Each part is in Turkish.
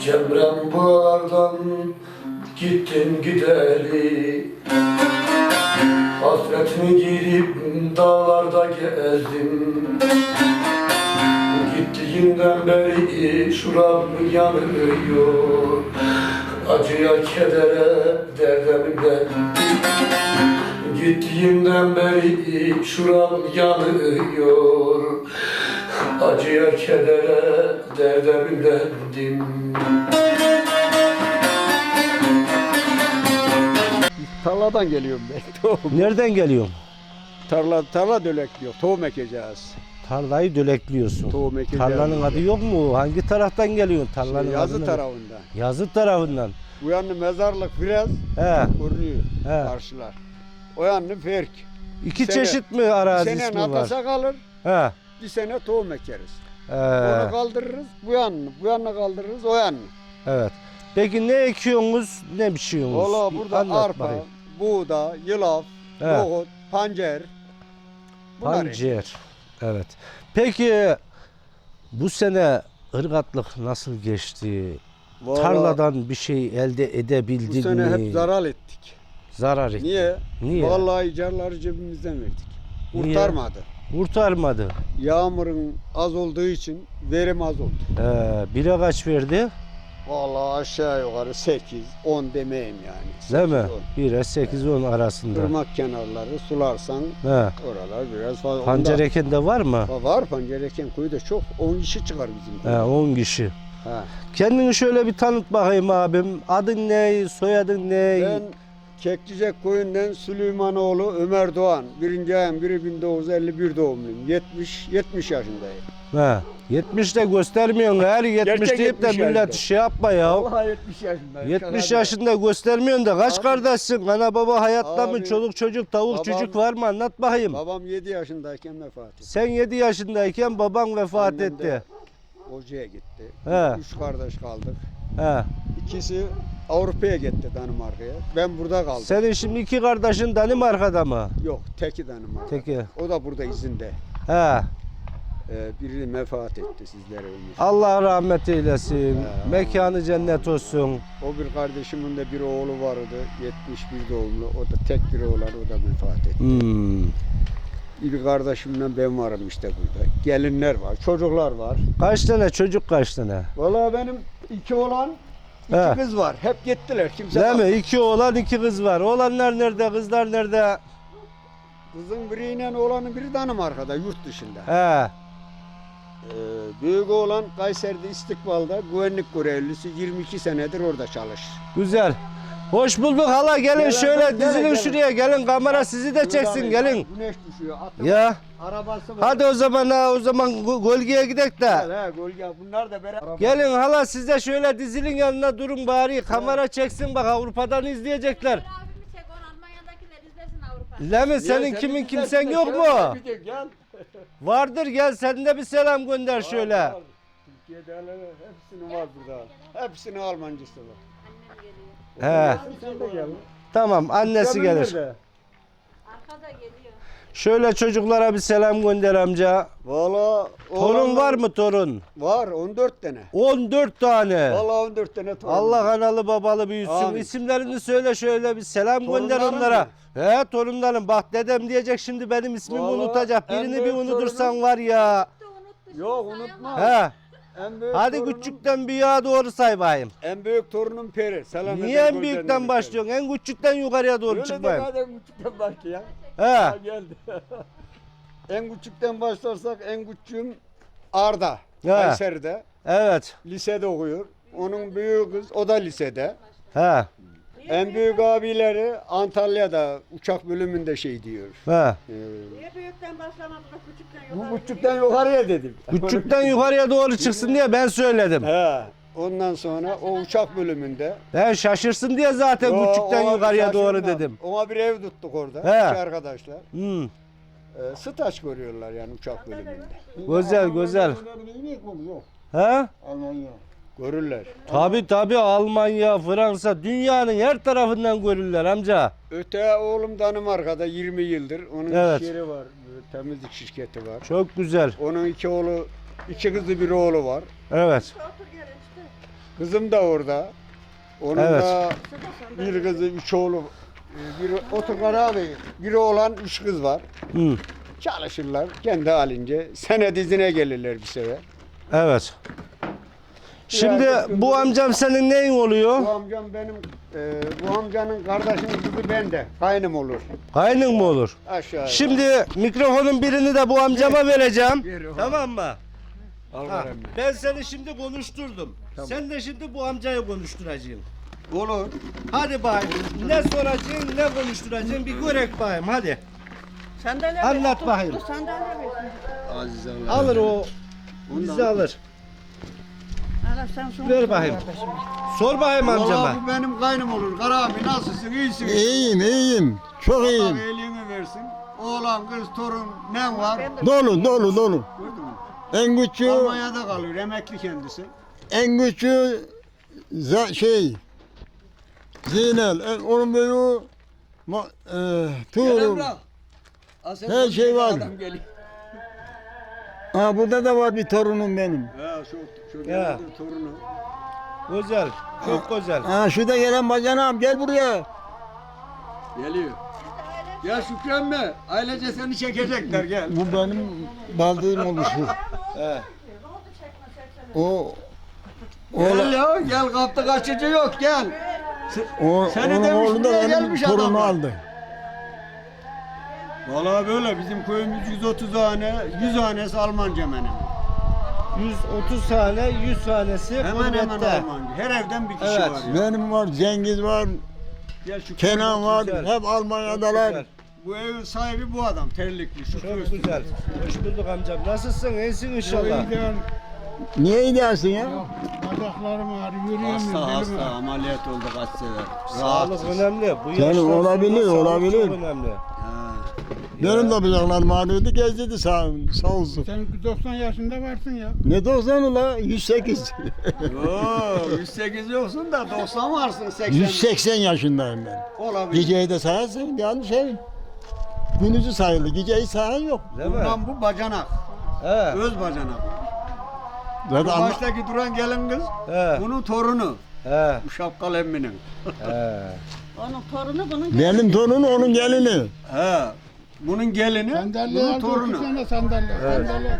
Cemrem buhardan gittin gideli. Hasretini girip dağlarda gezdim. Gittiğinden beri şuram yanıyor. Acıya kedere derdemden Gittiğinden beri şuram yanıyor Acıya kedere derdemdendim Tarladan geliyorum ben. Tohum. Nereden geliyorsun? Tarla, tarla dölekliyor. Tohum ekeceğiz. Tarlayı dölekliyorsun. Tohum ekeceğiz. Tarlanın adı yok mu? Hangi taraftan geliyorsun? Tarlanın Şey, yazı adını- tarafında. Yazı tarafından. Bu yanı mezarlık biraz He. görünüyor. He. Karşılar. O yanı ferk. İki Sene- çeşit mi Bir arazi sene ismi var? natasa kalır, He. Bir sene tohum ekeriz. Ee, Onu kaldırırız, bu yanını, bu yanını kaldırırız, o yanını. evet. Peki ne ekiyorsunuz, ne biçiyorsunuz? Valla burada anlat arpa, bakayım. buğda, yulaf, He. nohut, pancar. Bunlar Pancar. Evet. Peki bu sene ırgatlık nasıl geçti? Vallahi Tarladan bir şey elde bu edebildin sene mi? hep zarar ettik. Zarar etti. Niye? Niye? Vallahi icarları cebimizden verdik. Niye? Kurtarmadı. Yağmurun az olduğu için verim az oldu. Ee, bire kaç verdi? Vallahi aşağı yukarı 8, 10 demeyim yani. Değil mi? 8, 1'e 8-10 10. arasında. Irmak kenarları sularsan He. oralar biraz fazla. Pancar Onda- eken de var mı? Va- Var pancar eken kuyu da çok. 10 kişi çıkar bizim. He, 10 kişi. Ha. Kendini şöyle bir tanıt bakayım abim. Adın ne? Soyadın ne? Ben Keklicek koyundan Süleymanoğlu Ömer Doğan. Birinci ayın biri 1951 doğumluyum. 70, 70 yaşındayım. He. 70 de göstermiyorsun her 70 Gerçek deyip de 70 millet yaşında. şey yapma ya. Vallahi 70 yaşındayım. 70 Şaka yaşında göstermiyorsun da kaç Abi- kardeşsin? Ana baba hayatta mı? Abi, Çoluk çocuk, tavuk babam- çocuk var mı? Anlat bakayım. Babam 7 yaşındayken vefat etti. Sen 7 yaşındayken baban vefat Annem de etti. Hocaya gitti. He. Üç kardeş kaldık. He. İkisi Avrupa'ya gitti Danimarka'ya. Ben burada kaldım. Senin şimdi iki kardeşin Danimarka'da mı? Yok teki Danimarka. Teki. O da burada izinde. He. Ee, biri vefat etti sizlere ömür. Allah rahmet eylesin. He. Mekanı cennet olsun. O bir kardeşimin de bir oğlu vardı. 71 doğumlu. O da tek bir oğlan. O da vefat etti. Hmm. Bir kardeşimle ben varım işte burada. Gelinler var. Çocuklar var. Kaç tane çocuk kaç tane? Vallahi benim iki oğlan iki He. kız var. Hep gittiler. Kimse Değil mi? İki oğlan iki kız var. Oğlanlar nerede? Kızlar nerede? Kızın biriyle oğlanın biri Danimarka'da yurt dışında. He. Ee, büyük oğlan Kayseri'de istikbalda güvenlik görevlisi 22 senedir orada çalışır. Güzel. Hoş bulduk hala gelin Gel, şöyle gel, gel, dizilin gel. şuraya gelin kamera sizi de çeksin gelin. Güneş düşüyor. Atın Ya Arabası var. hadi o zaman ha o zaman golgeye gidek de. Gel, he, Golga. Bunlar da beraber. Gelin hala siz de şöyle dizilin yanına durun bari kamera çeksin bak Avrupa'dan izleyecekler. Abimi çek onu Almanya'dakiler izlesin Avrupa. Lemi senin sen kimin kimsen yok mu? Gel. Vardır gel sen de bir selam gönder şöyle. Var, var. Türkiye'de hepsinin var burada. Hepsinin Almancısı var. He Sen de gel. tamam annesi gelir. nerede? Arkada geliyor. Şöyle çocuklara bir selam gönder amca. Valla Torun var mı torun? Var 14 tane. 14 tane. Valla 14 tane torun. Allah analı babalı büyütsün. Amin. İsimlerini söyle şöyle bir selam gönder Torunların onlara. mı? He torunlarım bak dedem diyecek şimdi benim ismimi Vallahi unutacak. en Birini bir büyük unutursan torunum- var ya. Unuttu unuttu. şimdi Yok, unutma. He. En büyük Hadi torunum- küçükten büyüğe doğru say bakayım. En büyük torunum Peri. Selam Niye en büyükten başlıyorsun? En küçükten yukarıya doğru Öyle çık de bakayım. madem küçükten başla ya. He. Ha, geldi. en küçükten başlarsak en küçüğüm Arda. He. Kayseri'de. Evet. Lisede okuyor. Onun büyük kız o da lisede. He. En büyük abileri Antalya'da uçak bölümünde şey diyor. He. Ee, Niye büyükten başlamadın da küçükten bu yukarı küçükten yukarıya dedim. Küçükten yukarıya doğru çıksın diye ben söyledim. He. Ondan sonra o uçak bölümünde. Ben şaşırsın diye zaten Yo, küçükten ona bir yukarıya doğru dedim. Ona bir ev tuttuk orada. He. iki arkadaşlar. Hmm. Ee, staj görüyorlar yani uçak bölümünde. Güzel güzel. He? Görürler. Tabi tabi Almanya, Fransa dünyanın her tarafından görürler amca. Öte oğlum Danimarka'da 20 yıldır. Onun Evet. iş yeri var. Temizlik şirketi var. Çok güzel. Onun iki oğlu İki kızı bir oğlu var. Evet. Kızım da orada. Onun Evet. da bir kızı, üç oğlu. e, Bir otogar abi, bir oğlan, üç kız var. Hı. Çalışırlar kendi halince. Sene dizine gelirler bir sefer. Evet. Şimdi Biraz- bu amcam senin neyin oluyor? Bu amcam benim, e, bu amcanın kardeşinin kızı bende. Kaynım olur. Kaynın mı olur? Aşağı. Şimdi mikrofonun birini de bu amcama vereceğim. Ver. Tamam mı? Al Ha, ben seni şimdi konuşturdum. Tamam. Sen de şimdi bu amcayı konuşturacaksın. Olur. Hadi bakayım. Ne soracaksın, ne konuşturacaksın bir görek bakayım hadi. Sandalye Anlat bakayım. Sandalye. Aziz Allah. Alır o. Bizi alır. Ver bakayım. Sor bakayım amcama. Valla bu benim kaynım olur. Kara abi nasılsın? İyisin. İyiyim, iyiyim. Çok Allah iyiyim. iyiliğini versin. Oğlan, kız, torun ne var? Dolu, dolu, dolu. Gördün mü? En küçüğü, Almanya'da kalıyor. Emekli kendisi. en küçüğü za- şey, Zeynel. En, onun büyüğü ma, e, Tuğrul. Her şey var. Adam geliyor. Ha burada da var bir torunum benim. Ha, şu, şu Ya. gelen torunu. Güzel. Çok güzel. Ha şurada gelen bacanağım gel buraya. Geliyor. Gel Şükranme. Ailece seni çekecekler gel. Bu benim baldığım oluşu. He. O Gel ya gel kapta kaçıcı yok gel. o, Seni onun demiş, oğlu da buraya benim gelmiş torunu adamlar. aldı. Valla böyle bizim köyümüz 130 hane, 100 hanesi Almanca benim. 130 tane, 100 tanesi Hemen hemen gurbette. Almanca. Her evden bir kişi Evet. var ya. Benim var, Cengiz var, Gel şu Kenan var. güzel. Hep Almanya'dalar. Bu evin sahibi bu adam terlikli şu Çok güzel. Hoş bulduk amcam. Nasılsın? İyisin inşallah. Niye gidersin ya? Bacaklarım ağrıyor, yürüyemiyorum. Hasta hasta ameliyat oldu kaç sefer. Sağlık Rahatsız. önemli. Bu sonra olabilir, sağlık olabilir. Çok önemli. Benim de bacaklarım ağrıyordu, gezdirdi sağ, sağ olsun. Sen 90 yaşında varsın ya. Ne 90 ula? 108. Oo, 108 yoksun da 90 varsın 80. 180 yaşındayım ben. Olabilir. Geceyi de sayarsın yanlış şey. Gündüzü sayıldı, geceyi sayan yok. Değil mi? Bundan bu bacanak. He. Öz bacanak. Bu Zaten anla- baştaki duran gelin kız. He. Bunun torunu. He. Bu şapkalı emminin. He. Onun torunu bunun benim torunu onun gelini. He. Bunun gelini, Sandalye bunun torunu. otursana sandalye. Sandalye.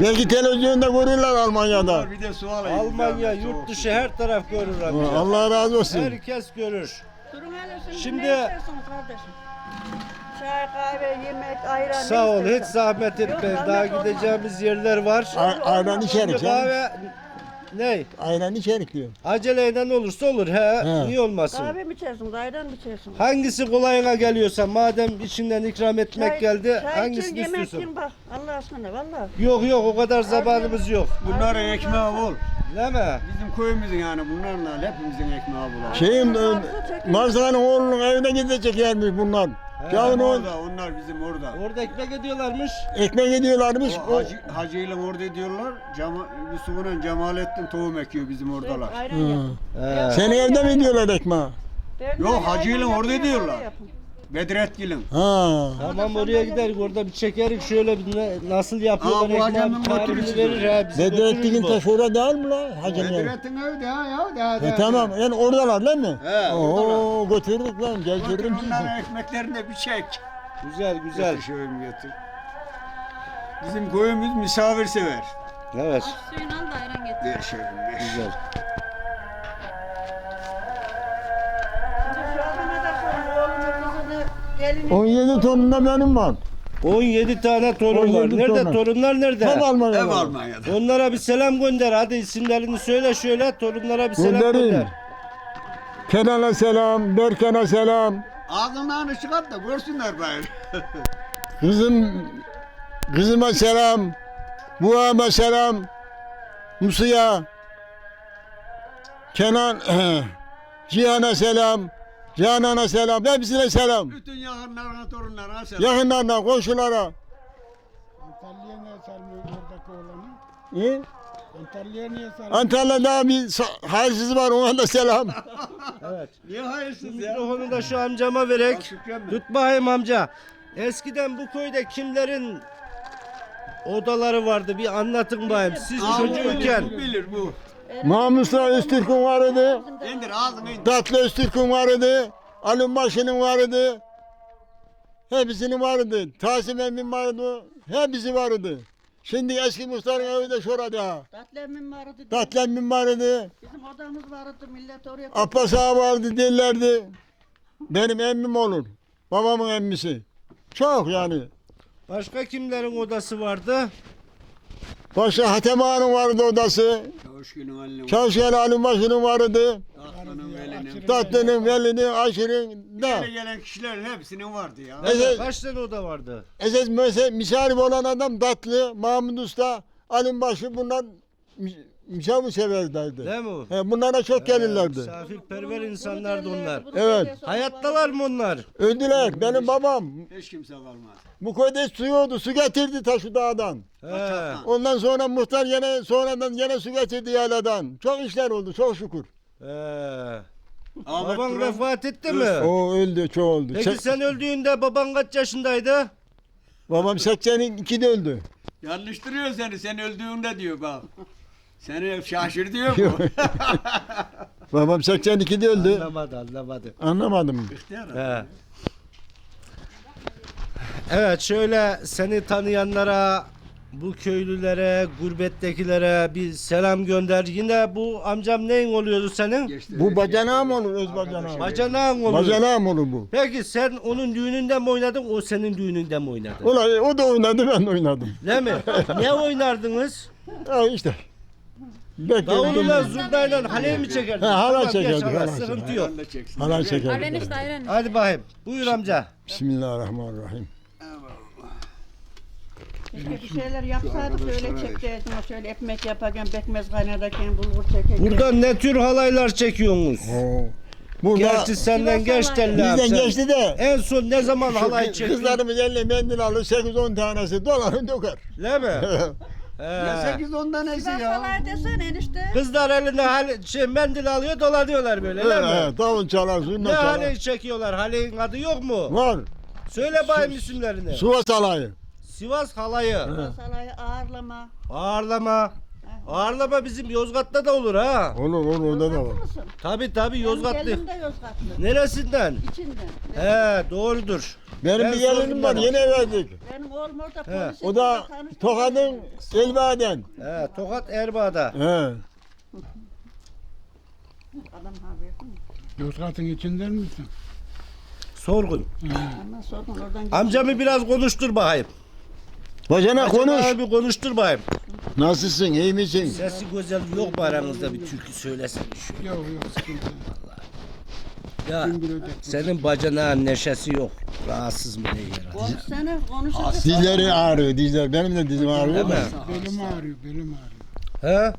Belki televizyonda görürler Almanya'da. Bir de su alayım. Almanya, Soğuk. yurt dışı her taraf görür amca. Allah razı olsun. Herkes görür. Durun hele şimdi, Şimdi- ne istiyorsunuz kardeşim? Çay, kahve, yemek, ayran. ne Sağ ol. Hiç istersen. zahmet Yok, etme. zahmet Daha olmaz. gideceğimiz yerler var. A- ayran Şimdi içerik ya. kahve ne? Ayran içerik diyor. Aceleyle olursa olur. He. He. Niye olmasın? Kahve mi içersiniz, ayran mı içersiniz? Hangisi kolayına geliyorsa madem içinden ikram etmek Çay- geldi çay hangisini için, yemek istiyorsun? için bak. Allah aşkına valla. Yok yok o kadar zamanımız yok. Bunların ekmeği bol. Değil mi? Bizim köyümüzün yani bunlarla hepimizin ekmeği bol. Şeyin, e, Marsa'nın oğlunun evine gideceklermiş bunlar. Yavrum o Orada, onlar bizim orada. Orada ekmek ediyorlarmış. ekmek ediyorlarmış. O O, hacı, hacı ile orada diyorlar. Cema, Yusuf'un Cemalettin tohum ekiyor bizim oradalar. Ayran yapın. He. senin evde mi diyorlar ekmeği? Yok, hacıyla orada diyorlar. Yapın. Bedretgil'in. Ha. Tamam oraya gider orada bir çekerik şöyle bir ne- nasıl Aa, yapıyorlar bu ekmeği hacının tarifini verir ha bizi Bedrettin'in götürür bu. değil mi la? Hacı'nın evi. Bedrettin evde ha ya. De, de, E, tamam yani oradalar değil mi? He, Oo götürdük lan Götür gezdiririm sizi. onların ekmeklerini de bir çek. Güzel güzel. Getir şöyle getir. Bizim köyümüz misafirsever. Evet. Suyunu al da ayran getir. Ver şöyle. Güzel. 17 tonunda benim var. 17 tane torun var. 17 Nerede torun. torunlar nerede? Hep Almanya'da. Ev Almanya'da. Onlara bir selam gönder. Hadi isimlerini söyle şöyle. Torunlara bir selam Göndereyim. gönder. Kenan'a selam, Berkan'a selam. Ağzından çıkart da görsünler bari. Kızım, kızıma selam. Buğama selam. Musu'ya. Kenan, Cihan'a selam. Canan'a selam. Hepsine selam. Bütün yakınlarına, torunlarına selam. Yakınlarına, komşulara. Antalya'ya niye salmıyor oradaki oğlanı? İyi. Antalya'ya niye salmıyor? Antalya'da bir hayırsız var ona da selam. Evet. Niye hayırsız ya? Mikrofonu da şu amcama verek. Tut bakayım amca. Eskiden bu köyde kimlerin odaları vardı. Bir anlatın bayım. Siz çocukken. Bilir bu. Mahmusla Öztürk'ün vardı. İndir ağzını indir. Tatlı Öztürk'ün vardı. Alınbaşı'nın vardı. Hepsinin vardı. Tasim Emin vardı. Hepsi vardı. Şimdi eski muhtarın evi de şurada. Tatlemim vardı. Tatlı Emin vardı. Bizim odamız vardı. Millet oraya Abbas ağa vardı derlerdi. Benim emmim olur. Babamın emmisi. Çok yani. Başka kimlerin odası vardı? Başka Hatem Ağa'nın vardı odası. Çavuşgunun eline Çalışkan Alınbaşı'nın vardı. Tatlının velinin. Tatlının, velinin, aşırın da. Gele gelen kişilerin hepsinin vardı ya. Evet. Kaç tane oda vardı? Esas mesela misafir olan adam tatlı, Mahmut Usta, Alınbaşı bunlar mi- misafir severlerdi. Değil mi? He, bunlara çok gelirlerdi. Misafirperver insanlardı onlar. Evet. Hayattalar mı onlar? Öldüler. Benim babam Hiç kimse kalmaz. bu köyde su yoktu. Su getirdi taşı dağdan. He. Ondan sonra muhtar yine sonradan yine su getirdi yayladan. Çok işler oldu çok şükür. He. Ahmet Baban Duran- vefat etti mi? O öldü çok oldu. Peki Se- sen öldüğünde baban kaç yaşındaydı? babam 82'de öldü. Yanlıştırıyor seni. Sen öldüğünde diyor bak. Seni şaşır diyor bu. Babam 82'de öldü. Anlamadı anlamadı. Anlamadım. He. Evet şöyle seni tanıyanlara, bu köylülere, gurbettekilere bir selam gönder. Yine bu amcam neyin oluyordu senin? Geçti. Bu bacanağım olur öz bacanağım. Bacanağın oluyor. Bacanağım olur bu. Peki sen onun düğününde mi oynadın, o senin düğününde mi oynadı? Ulan o da oynadı ben de oynadım. Değil mi? ne oynardınız? Ya işte. Davuluyla, zurnayla halay mi çekerdiniz? He, halay geç çekerdik, halay, halay Sıkıntı çekerdik. yok. Halay çeker. Aynen işte aynen. Hadi bakayım. Buyur amca. Bismillahirrahmanirrahim. Keşke bir şeyler yapsaydık öyle çekecektim. Şöyle ekmek yaparken, pekmez kaynarken, bulgur çekerken. Burada ne tür halaylar çekiyorsunuz? Oo. Burada Gerçi senden geç telli abi bizden geçti de En son ne zaman halay çektin? kızlarımız eline mendil alır 8-10 tanesi dolarını döker. Değil mi? Ya He. 8 ondan neyse ya. halay desene enişte. Kızlar eline hal şey, mendil alıyor dolanıyorlar böyle değil mi? He, davul çalar, zurna Ne çalar. haleyi çekiyorlar? Haleyin adı yok mu? Var. Söyle bayım isimlerini. Sivas halayı. Sivas halayı. Sivas halayı ağırlama. Ağırlama. Ağırlama bizim Yozgat'ta da olur ha. Olur olur orada da var. Mısın? Tabi tabi Benim Yozgatlı. gelinim de Yozgatlı. Neresinden? İçinden. He doğrudur. Benim Ben bir gelinim sordum var bana. yeni verdik. Benim oğlum orada He. polis. O da Tokat'ın Elbaden. He Tokat Erbaa'da. He. Adam haber? Yozgat'ın içinden misin? Sorgun. Ondan sonra oradan Amcamı biraz konuştur bakayım. Bacana konuş. Amcamı bir konuştur bakayım. Nasılsın iyi misin? Sesi güzel yok mu aranızda bir türkü söylesen. şu. Yok yok sıkıntı. Ya senin bacanağın neşesi yok. Rahatsız mı ne yer? Konuşsana konuşacak. Dizleri ağrıyor dizler. Benim de dizim ağrıyor. Değil mi? da. Belim ağrıyor, belim ağrıyor. He?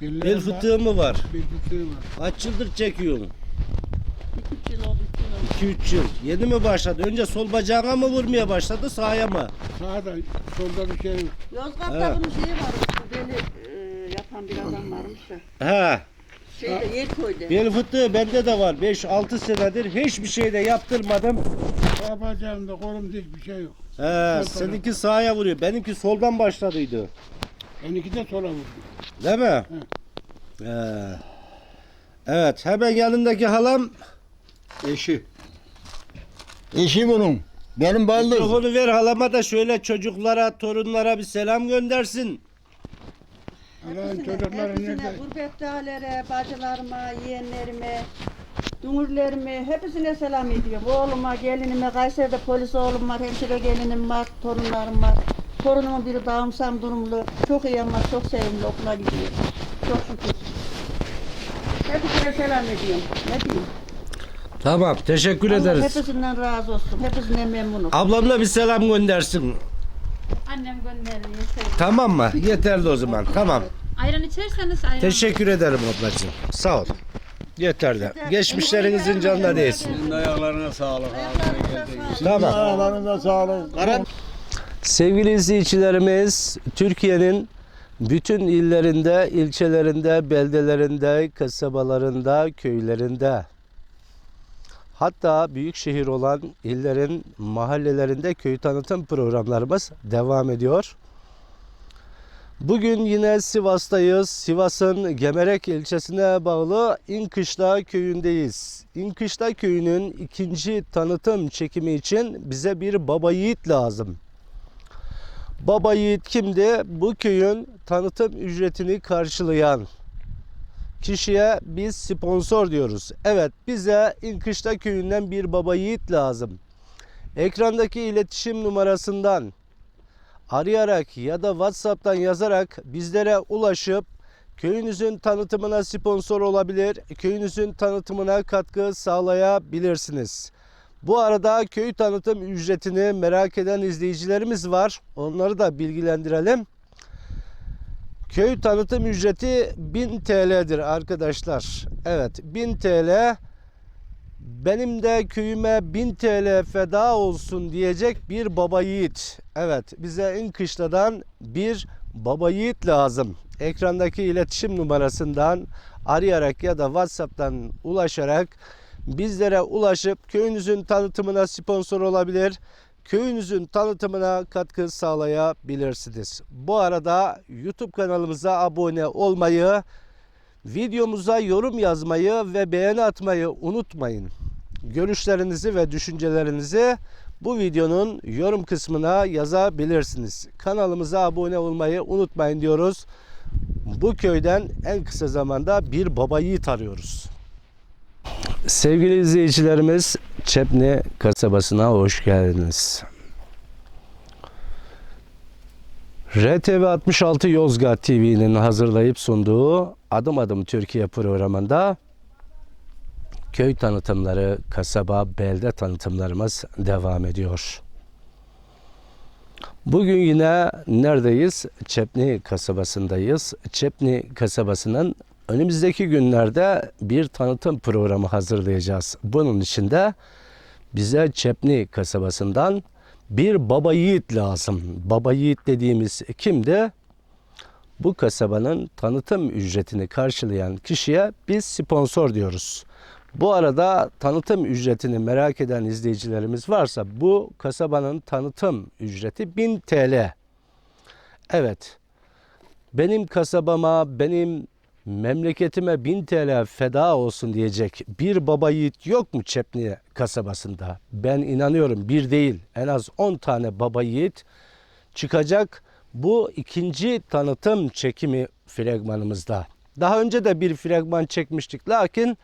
Belim Bel fıtığı mı var? Bel fıtığı var. Kaç yıldır çekiyorsun? Oldu, üç yıl oldu. 2-3 yıl. Yeni mi başladı? Önce sol bacağına mı vurmaya başladı sağa mı? Sağda, solda bir şey yok. Yozgat'ta He. bunun şeyi var. Bu Beli e, yapan bir adam varmış da. He. Şeyde Yerköy'de. Bel fıtığı bende de var. 5-6 senedir hiçbir şey de yaptırmadım. Sağ bacağımda kolumda hiçbir şey yok. He, seninki sağa vuruyor. Benimki soldan başladıydı. Benimki de sola vurdu. Değil mi? He. Evet, hemen yanındaki halam Eşi. Eşi bunun. Benim baldır. mikrofonu ver halama da şöyle çocuklara, torunlara bir selam göndersin. Allah'ın çocukları hepsine, nerede? gurbettehalere, bacılarıma, yeğenlerime, dünürlerime hepsine selam ediyorum. Oğluma, gelinime, Kayseri'de polis oğlum var, hemşire gelinim var, torunlarım var. Torunumun biri dağımsam durumlu. Çok iyi ama çok sevimli okula gidiyor. Çok şükür. Hepsine selam ediyorum. Ne diyeyim? Tamam, teşekkür Allah ederiz. hepsinden razı olsun. Hepsinden memnunum. Ablamla bir selam göndersin. Annem gönderiyor. Tamam mı? Yeterli o zaman. Tamam. Ayran içerseniz ayran. Teşekkür ederim ablacığım. Sağ ol. Yeterli. Geçmişlerinizin canına değsin. Senin de ayaklarına sağlık. Tamam. Ayağlarına sağlık. Sevgili izleyicilerimiz, Türkiye'nin bütün illerinde, ilçelerinde, beldelerinde, kasabalarında, köylerinde hatta büyük şehir olan illerin mahallelerinde köy tanıtım programlarımız devam ediyor. Bugün yine Sivas'tayız. Sivas'ın Gemerek ilçesine bağlı İnkışla köyündeyiz. İnkışla köyünün ikinci tanıtım çekimi için bize bir baba yiğit lazım. Baba yiğit kimdi? Bu köyün tanıtım ücretini karşılayan kişiye biz sponsor diyoruz. Evet bize İnkışla köyünden bir baba yiğit lazım. Ekrandaki iletişim numarasından arayarak ya da WhatsApp'tan yazarak bizlere ulaşıp köyünüzün tanıtımına sponsor olabilir, köyünüzün tanıtımına katkı sağlayabilirsiniz. Bu arada köy tanıtım ücretini merak eden izleyicilerimiz var. Onları da bilgilendirelim. Köy tanıtım ücreti 1000 TL'dir arkadaşlar. Evet 1000 TL benim de köyüme 1000 TL feda olsun diyecek bir baba yiğit. Evet bize İnkışla'dan bir baba yiğit lazım. Ekrandaki iletişim numarasından arayarak ya da WhatsApp'tan ulaşarak bizlere ulaşıp köyünüzün tanıtımına sponsor olabilir. Köyünüzün tanıtımına katkı sağlayabilirsiniz. Bu arada YouTube kanalımıza abone olmayı, videomuza yorum yazmayı ve beğeni atmayı unutmayın. Görüşlerinizi ve düşüncelerinizi bu videonun yorum kısmına yazabilirsiniz. Kanalımıza abone olmayı unutmayın diyoruz. Bu köyden en kısa zamanda bir baba yiğit arıyoruz. Sevgili izleyicilerimiz Çepni kasabasına hoş geldiniz. RTV 66 Yozgat TV'nin hazırlayıp sunduğu Adım Adım Türkiye programında köy tanıtımları, kasaba, belde tanıtımlarımız devam ediyor. Bugün yine neredeyiz? Çepni kasabasındayız. Çepni kasabasının önümüzdeki günlerde bir tanıtım programı hazırlayacağız. Bunun için de bize Çepni kasabasından bir baba yiğit lazım. Baba yiğit dediğimiz kimdi? Bu kasabanın tanıtım ücretini karşılayan kişiye biz sponsor diyoruz. Bu arada tanıtım ücretini merak eden izleyicilerimiz varsa bu kasabanın tanıtım ücreti 1000 TL. Evet. Benim kasabama, benim memleketime 1000 TL feda olsun diyecek bir baba yiğit yok mu Çepni kasabasında? Ben inanıyorum bir değil en az 10 tane baba yiğit çıkacak bu ikinci tanıtım çekimi fragmanımızda. Daha önce de bir fragman çekmiştik lakin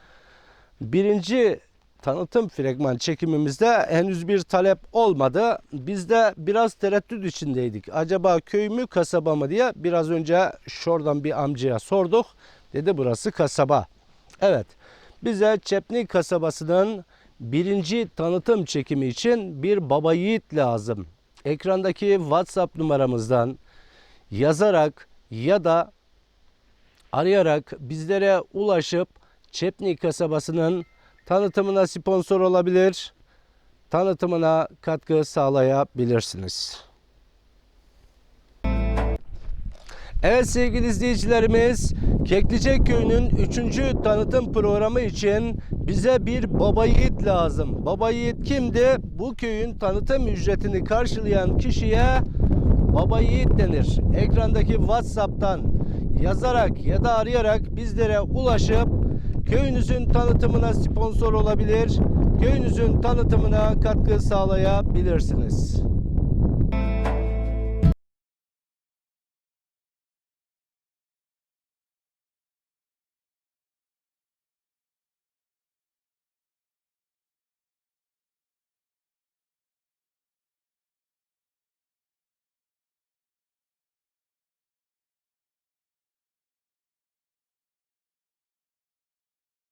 birinci tanıtım fragman çekimimizde henüz bir talep olmadı. Biz de biraz tereddüt içindeydik. Acaba köy mü kasaba mı diye biraz önce şuradan bir amcaya sorduk. Dedi burası kasaba. Evet bize Çepni kasabasının birinci tanıtım çekimi için bir baba yiğit lazım. Ekrandaki WhatsApp numaramızdan yazarak ya da arayarak bizlere ulaşıp Çepni kasabasının tanıtımına sponsor olabilir, tanıtımına katkı sağlayabilirsiniz. Evet sevgili izleyicilerimiz, Keklicek Köyü'nün 3. tanıtım programı için bize bir baba yiğit lazım. Baba yiğit kimdi? Bu köyün tanıtım ücretini karşılayan kişiye baba yiğit denir. Ekrandaki WhatsApp'tan yazarak ya da arayarak bizlere ulaşıp köyünüzün tanıtımına sponsor olabilir, köyünüzün tanıtımına katkı sağlayabilirsiniz.